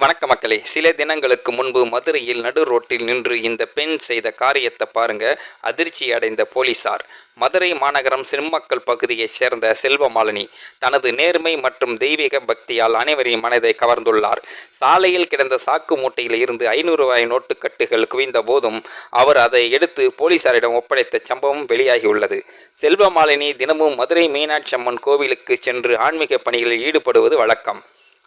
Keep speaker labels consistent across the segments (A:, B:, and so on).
A: வணக்க மக்களே. சில தினங்களுக்கு முன்பு மதுரையில் நடு ரோட்டில் நின்று இந்த பெண் செய்த காரியத்தை பாருங்க. அதிர்ச்சி அடைந்த போலீசார். மதுரை மாநகரம் சிம்மக்கல் பகுதியைச் சேர்ந்த செல்வமாலினி தனது நேர்மை மற்றும் தெய்வீக பக்தியால் அனைவரின் மனதை கவர்ந்துள்ளார். சாலையில் கிடந்த சாக்கு மூட்டையில் இருந்து ஐநூறு ரூபாய் நோட்டுக்கட்டுகள் குவிந்த போதும் அவர் அதை எடுத்து போலீசாரிடம் ஒப்படைத்த சம்பவம் வெளியாகியுள்ளது. செல்வமாலினி தினமும் மதுரை மீனாட்சி அம்மன் கோவிலுக்கு சென்று ஆன்மீக பணிகளில் ஈடுபடுவது வழக்கம்.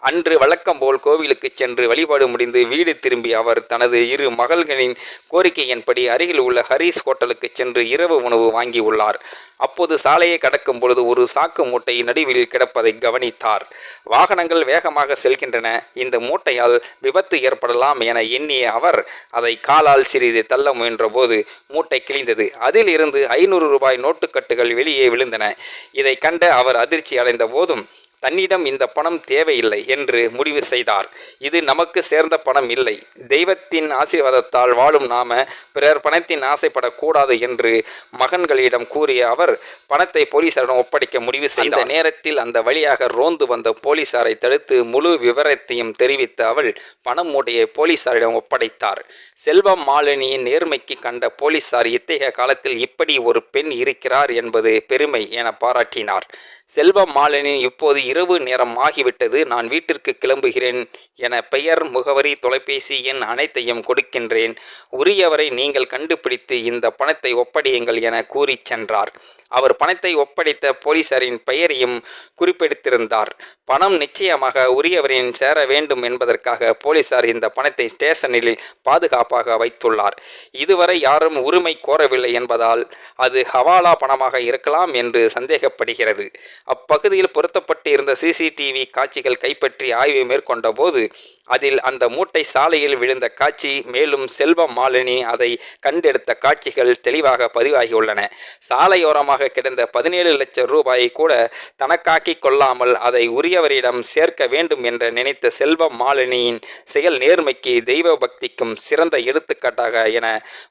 A: அன்று வழக்கம் போல் கோவிலுக்கு சென்று வழிபாடு முடிந்து வீடு திரும்பி அவர் தனது இரு மகள்களின் கோரிக்கையின்படி அருகில் உள்ள ஹரீஸ் ஹோட்டலுக்கு சென்று இரவு உணவு வாங்கியுள்ளார் அப்போது சாலையை கடக்கும் பொழுது ஒரு சாக்கு மூட்டை நடுவில் கிடப்பதை கவனித்தார். வாகனங்கள் வேகமாக செல்கின்றன. இந்த மூட்டையால் விபத்து ஏற்படலாம் என எண்ணிய அவர் அதை காலால் சிறிது தள்ள முயன்றபோது மூட்டை கிழிந்தது. அதில் இருந்து ஐநூறு ரூபாய் நோட்டுக்கட்டுகள் வெளியே விழுந்தன. இதை கண்ட அவர் அதிர்ச்சி அடைந்த போதும் தன்னிடம் இந்த பணம் தேவையில்லை என்று முடிவு செய்தார். இது நமக்கு சேர்ந்த பணம் இல்லை. தெய்வத்தின் ஆசீர்வாதத்தால் வாழும் நாம பிறர் பணத்தின் ஆசைப்படக்கூடாது என்று மகன்களிடம் கூறிய அவர் பணத்தை போலீசாரிடம் ஒப்படைக்க முடிவு செய்த நேரத்தில் அந்த வழியாக ரோந்து வந்த போலீசாரை தடுத்து முழு விவரத்தையும் தெரிவித்த அவள் பணம் மூட்டையை போலீசாரிடம் ஒப்படைத்தார். செல்வம் மாலினியின் நேர்மைக்கு கண்ட போலீசார் இத்தகைய காலத்தில் இப்படி ஒரு பெண் இருக்கிறார் என்பது பெருமை என பாராட்டினார். செல்வம் மாலினி இப்போது இரவு நேரம் ஆகிவிட்டது. நான் வீட்டிற்கு கிளம்புகிறேன் என பெயர் முகவரி தொலைபேசி எண் அனைத்தையும் கொடுக்கின்றேன். உரியவரை நீங்கள் கண்டுபிடித்து இந்த பணத்தை ஒப்படையுங்கள் என கூறி சென்றார். அவர் பணத்தை ஒப்படைத்த போலீசாரின் பெயரையும் குறிப்பிட்டிருந்தார். பணம் நிச்சயமாக உரியவரின் சேர வேண்டும் என்பதற்காக போலீசார் இந்த பணத்தை ஸ்டேஷனில் பாதுகாப்பாக வைத்துள்ளார். இதுவரை யாரும் உரிமை கோரவில்லை என்பதால் அது ஹவாலா பணமாக இருக்கலாம் என்று சந்தேகப்படுகிறது. அப்பகுதியில் பொருத்தப்பட்டு இருந்த சிசிடிவி காட்சிகள் கைப்பற்றி ஆய்வு மேற்கொண்ட போது அதில் அந்த மூட்டை சாலையில் விழுந்த காட்சி மேலும் செல்வம் மாலினி அதை கண்டெடுத்த காட்சிகள் தெளிவாக பதிவாகியுள்ளன. சாலையோரமாக கிடந்த பதினேழு லட்சம் ரூபாயை கூட தனக்காக்கி கொள்ளாமல் அதை உரியவரிடம் சேர்க்க வேண்டும் என்று நினைத்த செல்வ மாலினியின் செயல் நேர்மைக்கு தெய்வ பக்திக்கும் சிறந்த எடுத்துக்காட்டாக என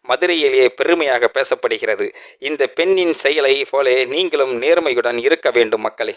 A: மதுரையிலேயே பெருமையாக பேசப்படுகிறது. இந்த பெண்ணின் செயலை போலே நீங்களும் நேர்மையுடன் இருக்க வேண்டும் மக்களே.